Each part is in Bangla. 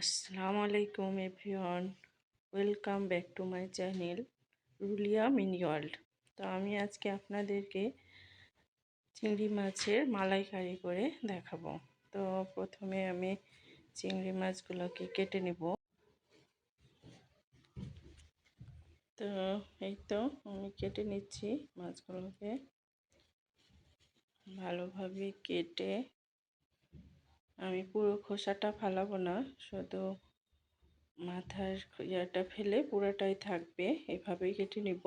আসসালামু আলাইকুম everyone. Welcome back to my channel Rulia mini world. তো আমি আজকে আপনাদেরকে চিংড়ি মাছের মালাইকারি করে দেখাবো। তো প্রথমে আমি চিংড়ি মাছগুলোকে কেটে নেব। তো এই তো আমি কেটে নিচ্ছি মাছগুলোকে। ভালোভাবে কেটে আমি পুরো খোসাটা ফালাবো না, শুধু মাথার ইয়াটা ফেলে পুরোটাই থাকবে, এভাবেই কেটে নিব।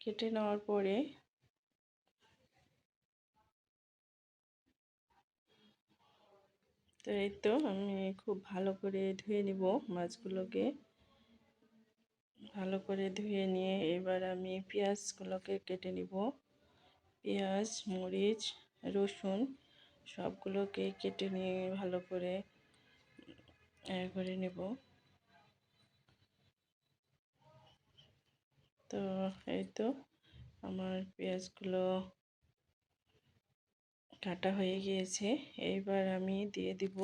কেটে নেওয়ার পরে তো এই তো আমি খুব ভালো করে ধুয়ে নিব মাছগুলোকে। ভালো করে ধুয়ে নিয়ে এবার আমি পেঁয়াজগুলোকে কেটে নিব। পেঁয়াজ, মরিচ, রসুন সবগুলোকে কেটে নিয়ে ভালো করে করে নেব। তো এই তো আমার পেঁয়াজগুলো কাটা হয়ে গিয়েছে। এইবার আমি দিয়ে দিব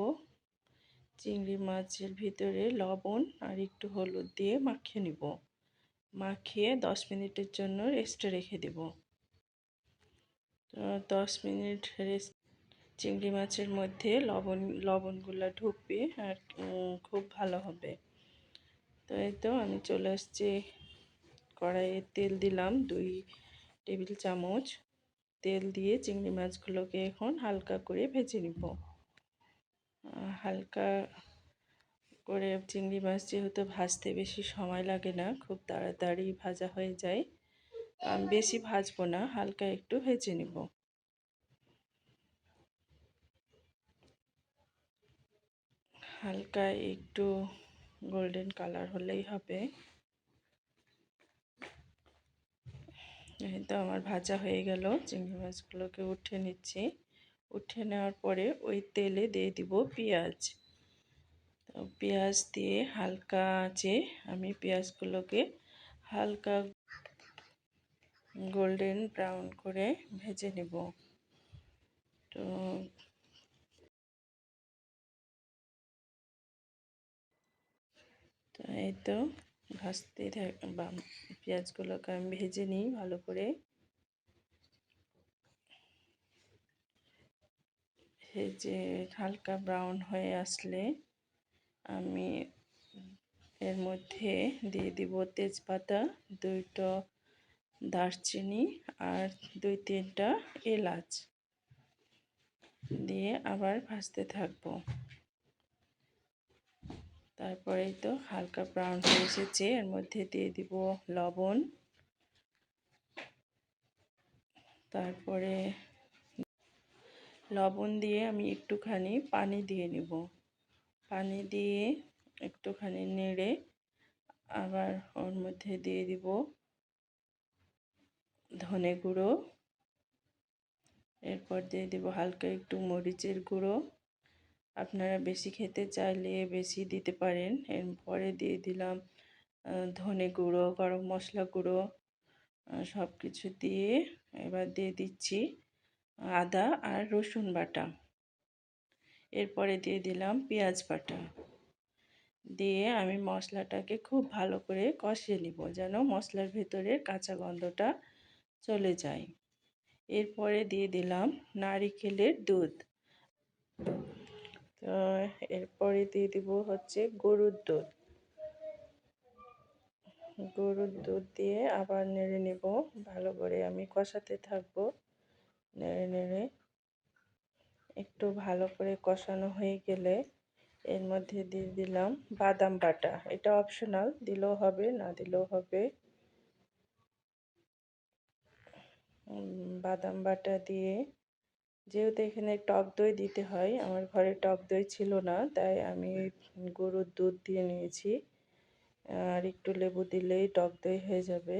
চিংড়ি মাছের ভিতরে লবণ আর একটু হলুদ দিয়ে মাখিয়ে নিব। মাখিয়ে দশ মিনিটের জন্য রেস্টে রেখে দেব। তো দশ মিনিট রেস্ট চিংড়ি মাছের মধ্যে লবণ, লবণগুলো ঢুকবে আর খুব ভালো হবে। তো এই তো আমি চলে আসছি কড়াইয়ে তেল দিলাম দুই টেবিল চামচ। তেল দিয়ে চিংড়ি মাছগুলোকে এখন হালকা করে ভেজে নিব। হালকা করে চিংড়ি মাছ যেহেতু ভাজতে বেশি সময় লাগে না, খুব তাড়াতাড়ি ভাজা হয়ে যায় আমি বেশি ভাজবো না, হালকা একটু ভেজে নিব। হালকা একটু গোল্ডেন কালার হলেই হবে। তো আমার ভাজা হয়ে গেল, চিংড়ি মাছগুলোকে উঠে নিচ্ছি। উঠে নেওয়ার পরে ওই তেলে দিয়ে দিব পেঁয়াজ। তো পেঁয়াজ দিয়ে হালকা আছে আমি পেঁয়াজগুলোকে হালকা গোল্ডেন ব্রাউন করে ভেজে নেব। তো তো এই তো ভাজতে বা পেঁয়াজগুলোকে আমি ভেজে নিই ভালো করে। ভেজে হালকা ব্রাউন হয়ে আসলে আমি এর মধ্যে দিয়ে দিব তেজপাতা, দুইটা দারচিনি আর দুই তিনটা এলাচ। দিয়ে আবার ভাজতে থাকব। তারপরেই তো হালকা ব্রাউন হয়ে এসেছে। এর মধ্যে দিয়ে দিব লবণ। তারপরে লবণ দিয়ে আমি একটুখানি পানি দিয়ে নিব। পানি দিয়ে একটুখানি নেড়ে আবার ওর মধ্যে দিয়ে দিব ধনে গুঁড়ো। এরপর দিয়ে দিব হালকা একটু মরিচের গুঁড়ো। আপনারা বেশি খেতে চাইলে বেশি দিতে পারেন। এরপরে দিয়ে দিলাম ধনে গুঁড়ো, গরম মশলা গুঁড়ো সব কিছু দিয়ে এবার দিয়ে দিচ্ছি আদা আর রসুন বাটা। এরপরে দিয়ে দিলাম পেঁয়াজ বাটা। দিয়ে আমি মশলাটাকে খুব ভালো করে কষিয়ে নিব যেন মশলার ভেতরে কাঁচা গন্ধটা চলে যায়। এরপরে দিয়ে দিলাম নারিকেলের দুধ। তো এরপরে দিয়ে দিব হচ্ছে গরুর দুধ। গরুর দুধ দিয়ে আবার নেড়ে নেব, ভালো করে আমি কষাতে থাকব। নেড়ে নেড়ে একটু ভালো করে কষানো হয়ে গেলে এর মধ্যে দিয়ে দিলাম বাদাম বাটা। এটা অপশনাল দিলেও হবে, না দিলেও হবে। বাদাম বাটা দিয়ে যেহেতু এখানে টক দই দিতে হয়, আমার ঘরে টক দই ছিল না, তাই আমি গরুর দুধ দিয়ে নিয়েছি। আর একটু লেবু দিলেই টক দই হয়ে যাবে।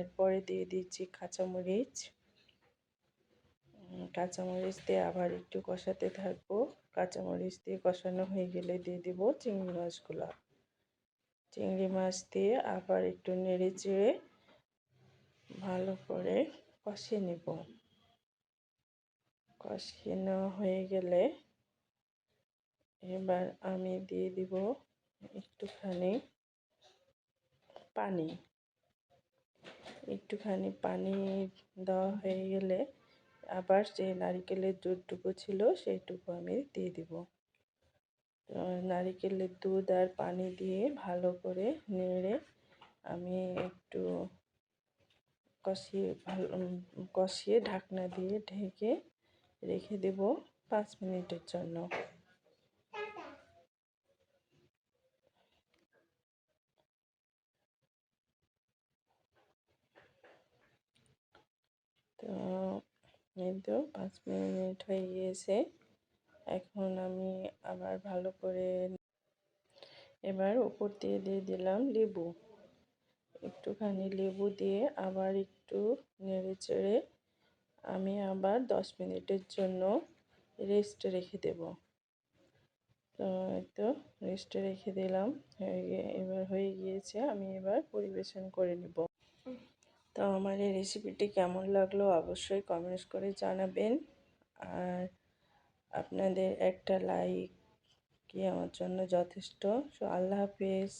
এরপরে দিয়ে দিচ্ছি কাঁচামরিচ। কাঁচামরিচ দিয়ে আবার একটু কষাতে থাকব। কাঁচামরিচ দিয়ে কষানো হয়ে গেলে দিয়ে দিব চিংড়ি মাছগুলো। চিংড়ি মাছ দিয়ে আবার একটু নেড়ে চেড়ে ভালো করে কষিয়ে নেব। কষিয়ে নেওয়া হয়ে গেলে এবার আমি দিয়ে দিব একটুখানি পানি। একটুখানি পানি দেওয়া হয়ে গেলে আবার যে নারিকেলের দুধটুকু ছিল সেইটুকু আমি দিয়ে দিব। নারিকেলের দুধ আর পানি দিয়ে ভালো করে নেড়ে আমি একটু কষিয়ে ভালো কষিয়ে ঢাকনা দিয়ে ঢেকে রেখে দেব পাঁচ মিনিটের জন্য। তো পাঁচ মিনিট হয়ে গিয়েছে। এখন আমি আবার ভালো করে এবার উপর দিয়ে দিয়ে দিলাম লেবু। একটুখানি লেবু দিয়ে আবার একটু নেড়ে চেড়ে আমি আবার দশ মিনিটের জন্য রেস্টে রেখে দেব। তো তো রেস্টে রেখে দিলাম। এবার হয়ে গিয়েছে, আমি এবার পরিবেশন করে নেব। তো আমার এই রেসিপিটি কেমন লাগল অবশ্যই কমেন্টস করে জানাবেন। আর আপনাদের একটা লাইক কি আমার জন্য যথেষ্ট। সো আল্লাহ হাফিজ।